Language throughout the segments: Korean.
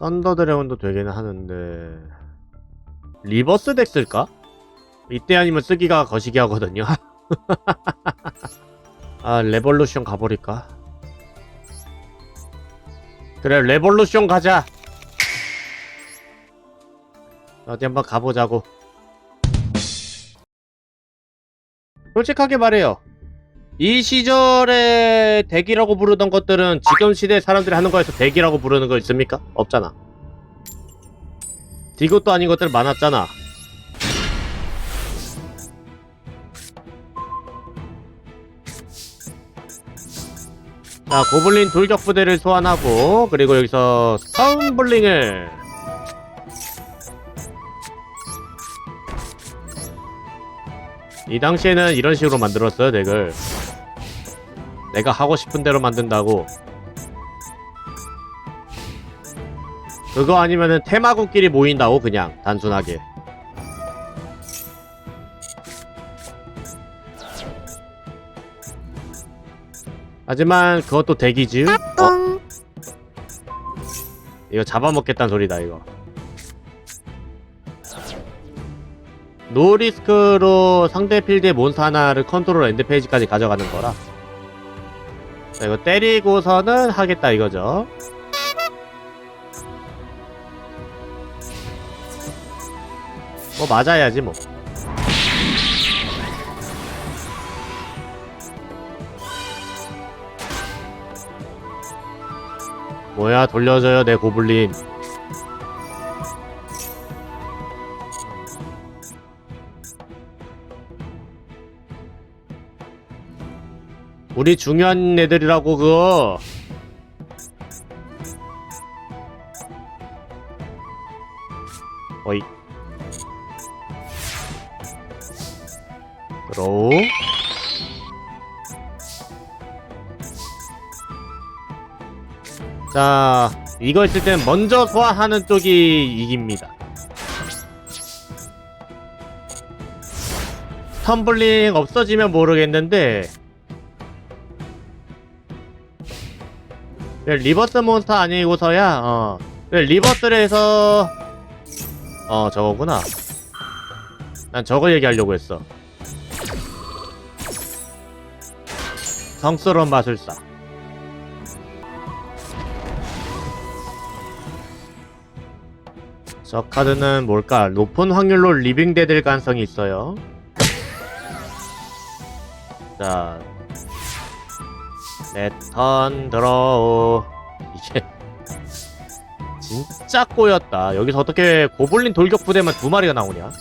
썬더 드래곤도 되기는 하는데. 리버스 덱 쓸까? 이때 아니면 쓰기가 거시기 하거든요. 아 레볼루션 가버릴까? 그래 레볼루션 가자! 어디 한번 가보자고. 솔직하게 말해요 이 시절에 덱이라고 부르던 것들은 지금 시대 사람들이 하는 거에서 덱이라고 부르는 거 있습니까? 없잖아. 디귿도 아닌 것들 많았잖아. 자 고블린 돌격 부대를 소환하고 그리고 여기서 스타운블링을 이 당시에는 이런 식으로 만들었어요 덱을 내가 하고 싶은 대로 만든다고. 그거 아니면은 테마군끼리 모인다고 그냥 단순하게. 하지만 그것도 덱이지 어? 이거 잡아먹겠다는 소리다 이거. 노리스크로 상대 필드의 몬스터 하나를 컨트롤 엔드 페이지까지 가져가는 거라 자 이거 때리고서는 하겠다 이거죠. 뭐 맞아야지 뭐. 뭐야 돌려줘요 내 고블린 우리 중요한 애들이라고 그거. 어이. 들어오. 자 이거 있을 땐 먼저 소환하는 쪽이 이깁니다. 텀블링 없어지면 모르겠는데 리버스 몬스터 아니고서야 어. 그 리버스를 해서 어 저거구나. 난 저거 얘기하려고 했어. 성스러운 마술사. 저 카드는 뭘까? 높은 확률로 리빙 데될 가능성이 있어요. 자 내턴 들어. 이게 진짜 꼬였다. 여기서 어떻게 고블린 돌격 부대만 두 마리가 나오냐?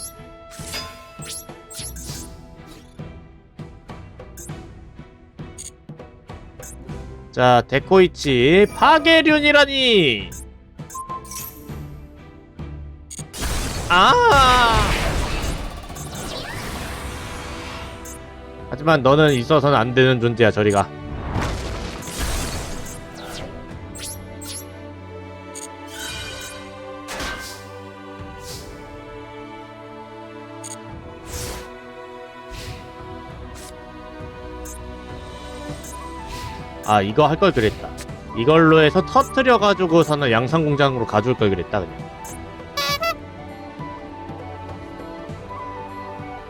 자 데코이치 파괴륜이라니! 아! 하지만 너는 있어서는 안 되는 존재야 저리가 아 이거 할 걸 그랬다. 이걸로 해서 터트려 가지고서는 양산 공장으로 가져올 걸 그랬다 그냥.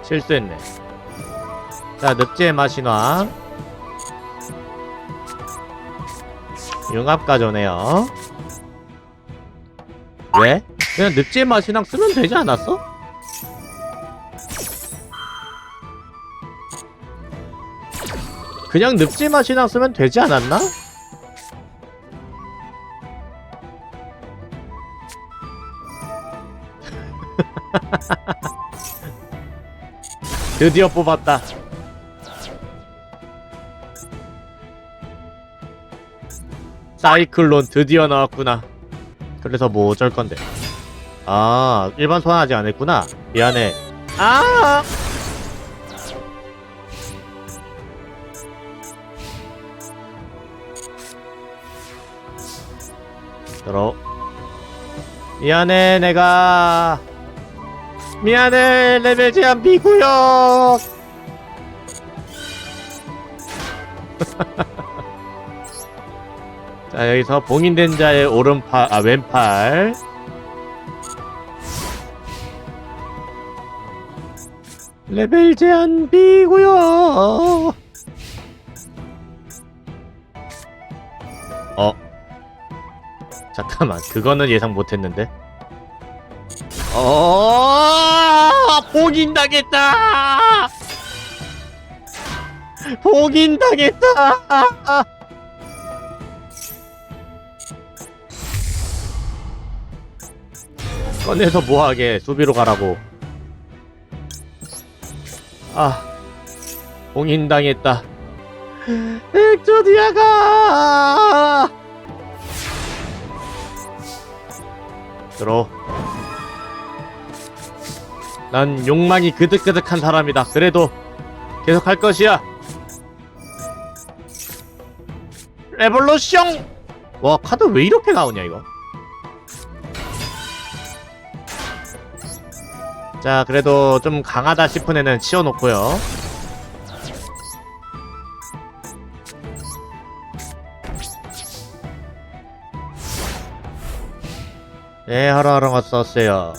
실수했네. 자 늪지의 마신화 융합 가져오네요. 왜? 그냥 늪지의 마신왕 쓰면 되지 않았어? 그냥 늪지 맛이나 쓰면 되지 않았나? 드디어 뽑았다. 사이클론 드디어 나왔구나. 그래서 뭐 어쩔 건데? 아, 일반 소환 아직 안 했구나. 미안해. 아! 들어. 미안해, 내가. 미안해, 레벨 제한 비구역. 자 여기서 봉인된 자의 오른팔 아 왼팔 레벨 제한 비고요 잠깐만 그거는 예상 못했는데? 어 봉인당했다! 봉인당했다! 꺼내서 뭐하게 수비로 가라고. 아 봉인당했다. 엑조디아가 들어. 난 욕망이 그득그득한 사람이다. 그래도 계속 할 것이야. 레볼루션! 와 카드 왜 이렇게 나오냐 이거? 자 그래도 좀 강하다 싶은 애는 치워놓고요 네 하루하루 왔었어요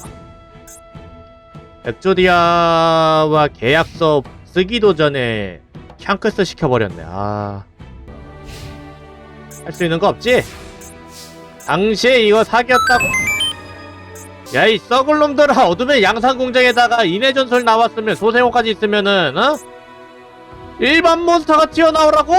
엑조디아와 계약서 쓰기도 전에 샹크스 시켜버렸네 아... 할 수 있는 거 없지? 당시에 이거 사기였다고 야 이 썩을 놈들아 어둠의 양산공장에다가 인해전설 나왔으면 소생호까지 있으면은 어? 일반 몬스터가 튀어나오라고?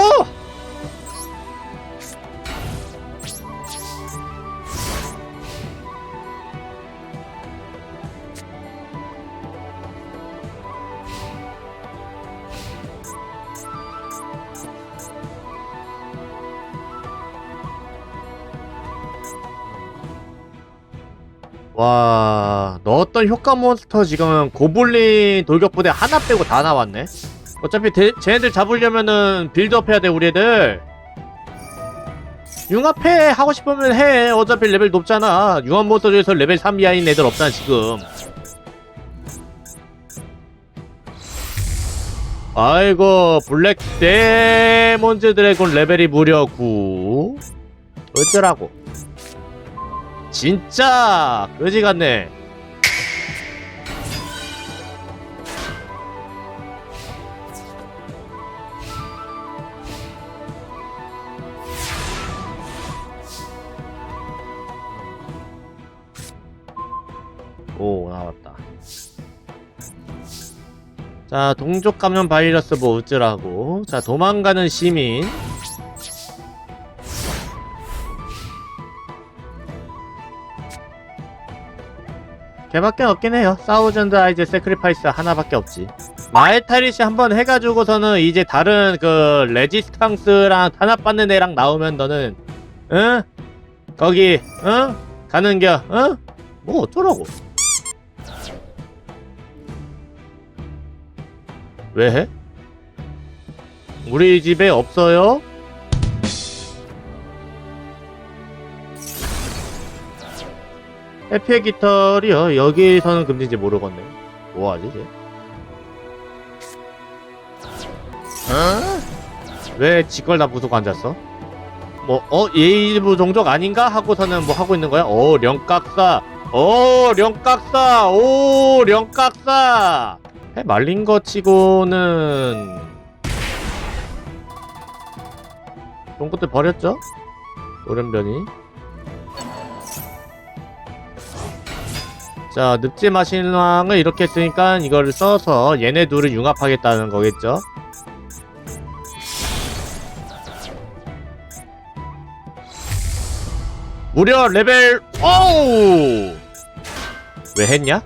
와 넣었던 효과 몬스터 지금 고블린 돌격부대 하나 빼고 다 나왔네. 어차피 대, 쟤네들 잡으려면은 빌드업 해야 돼 우리 애들. 융합해 하고 싶으면 해. 어차피 레벨 높잖아. 융합 몬스터 중에서 레벨 3 이하인 애들 없잖아 지금. 아이고 블랙 데몬즈 드래곤 레벨이 무려 9 어쩌라고 진짜 그지 같네. 오 나왔다. 자 동족 감염 바이러스 뭐 어쩌라고. 자 도망가는 시민. 걔밖에 없긴 해요. 사우전드 아이즈 세크리파이스 하나밖에 없지. 마에타리시 한번 해가지고서는 이제 다른 그 레지스탕스랑 탄압받는 애랑 나오면 너는 응? 거기 응? 가는겨 응? 뭐 어쩌라고 왜 해? 우리 집에 없어요? 해피의 깃털이요. 여기서는 금지인지 모르겠네. 뭐하지, 쟤? 어? 왜 지걸 다 부수고 앉았어? 뭐, 어, 예의부 종족 아닌가? 하고서는 뭐 하고 있는 거야? 오, 령깍사. 오, 령깍사. 오, 령깍사. 해 말린 거 치고는. 좋은 것들 버렸죠? 오른변이. 자, 늪지 마신왕을 이렇게 했으니까 이거를 써서 얘네 둘을 융합하겠다는 거겠죠? 무려 레벨 오우! 왜 했냐?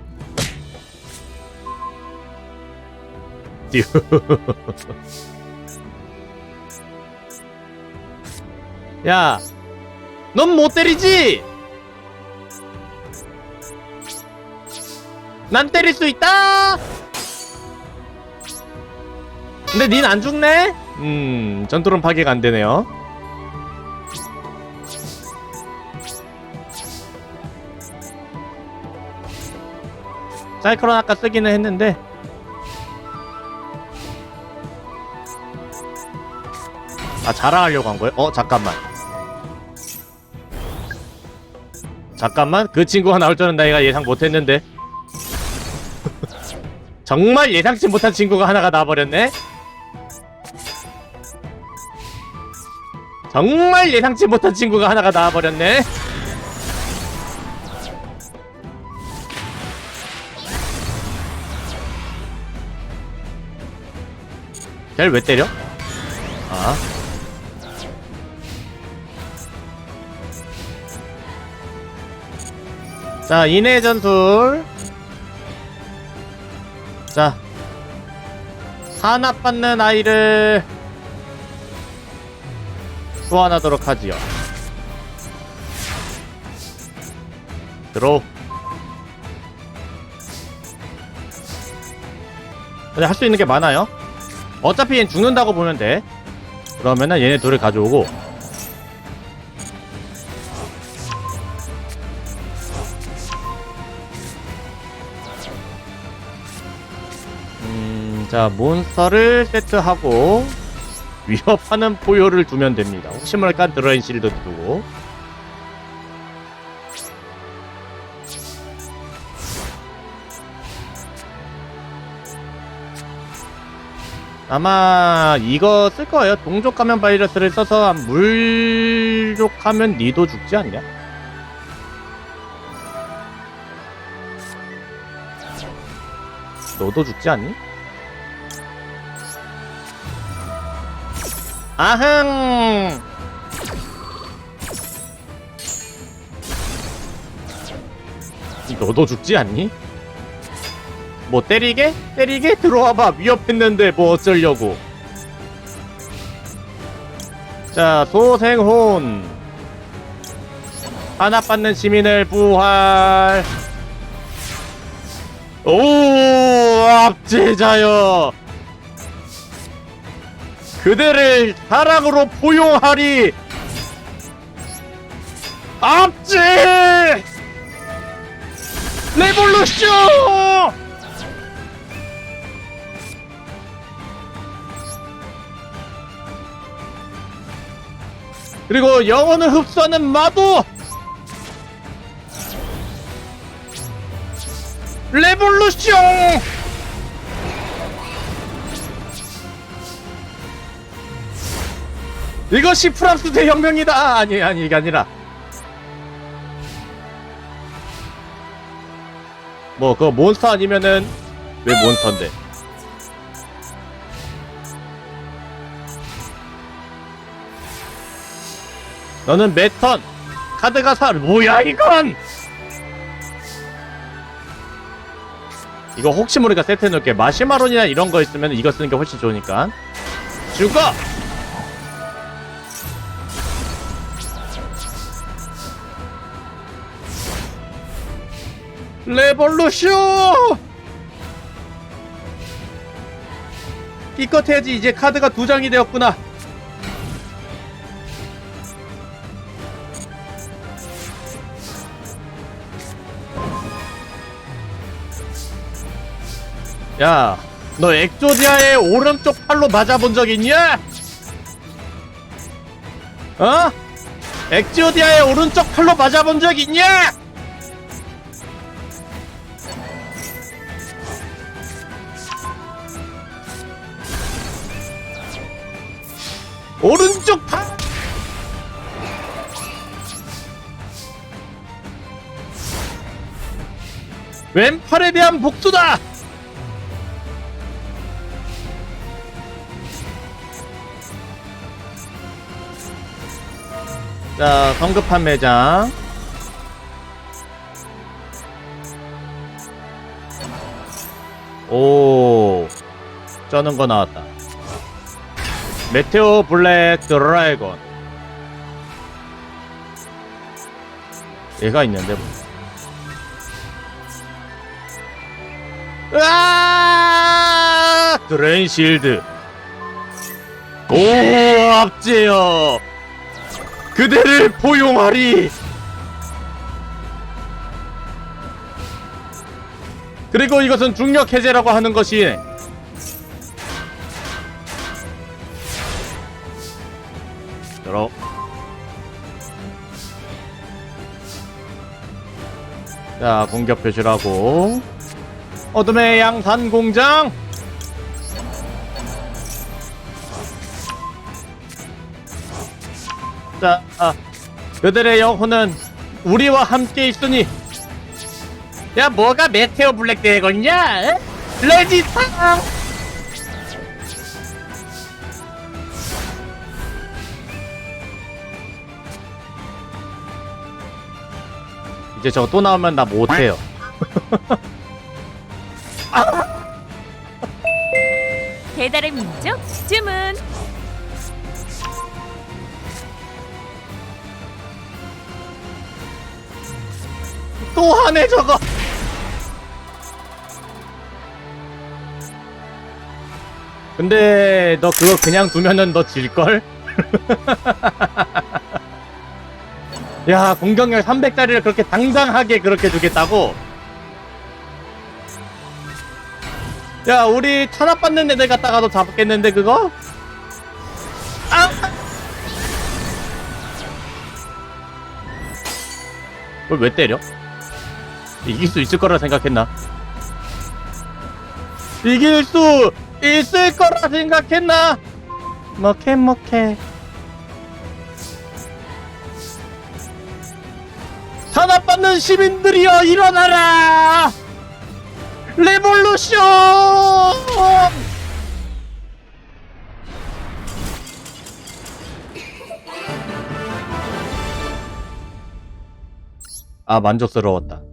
듀. 야, 넌 못 때리지? 난 때릴 수 있다! 근데 닌 안 죽네? 음, 전투론 파괴가 안 되네요. 사이클론 아까 쓰기는 했는데 아 자랑하려고 한 거예요? 어 잠깐만 잠깐만 그 친구가 나올 줄은 내가 예상 못했는데 정말 예상치 못한 친구가 하나가 나와버렸네 정말 예상치 못한 친구가 하나가 나와버렸네 걔를 왜 때려? 아 자, 인해 전술. 자, 하나 받는 아이를 소환하도록 하지요. 들어. 근데 할 수 있는 게 많아요. 어차피 얘는 죽는다고 보면 돼. 그러면은 얘네 둘을 가져오고 자, 몬스터를 세트하고 위협하는 포효를 두면 됩니다. 혹시 모르니까 드라인 실드 두고 아마 이거 쓸 거예요. 동족 가면 바이러스를 써서 물족 하면 니도 죽지 않냐? 너도 죽지 않니? 아흥! 너도 죽지 않니? 뭐 때리게? 때리게? 들어와봐 위협했는데 뭐 어쩌려고 자 소생혼 하나 받는 시민을 부활 오 압제자여 그대를 사랑으로 포용하리. 압제 레볼루션! 그리고 영혼을 흡수하는 마도! 레볼루션 이것이 프랑스 대혁명이다. 아니 아니 이게 아니라. 뭐 그거 몬스터 아니면은 왜 몬스터인데? 너는 매턴 카드가 사 뭐야 이건? 이거 혹시 모르니까 세트해 놓을게. 마시마론이나 이런 거 있으면 이거 쓰는 게 훨씬 좋으니까. 죽어 레볼루션 기껏 해야지 이제 카드가 두 장이 되었구나 야, 너 엑조디아의 오른쪽 팔로 맞아본 적 있냐? 어? 엑조디아의 오른쪽 팔로 맞아본 적 있냐? 오른쪽 팔! 왼팔에 대한 복수다! 자, 성급한 매장. 오, 쩌는 거 나왔다. 메테오 블랙 드라이건. 얘가 있는데 뭐. 으아! 드레인 실드. 오, 압제요. 그대를 포용하리. 그리고 이것은 중력 해제라고 하는 것이 자 공격 표시라고. 어둠의 양산 공장! 자 아, 그들의 영혼은 우리와 함께 있으니 야 뭐가 메테오 블랙 되겠냐 레지스탕 이제 저거 또 나오면 나 못해요 배달의 민족 주문. 또 하네 저거 근데 너 그거 그냥 두면은 너 질걸? 야 공격력 300짜리를 그렇게 당당하게 그렇게 주겠다고? 야 우리 탄압받는 애들 갖다가도 잡겠는데 그거? 아! 그걸 왜 때려? 이길 수 있을 거라 생각했나? 이길 수 있을 거라 생각했나? 먹해 먹해 탄압받는 시민들이여 일어나라! 레볼루션! 아 만족스러웠다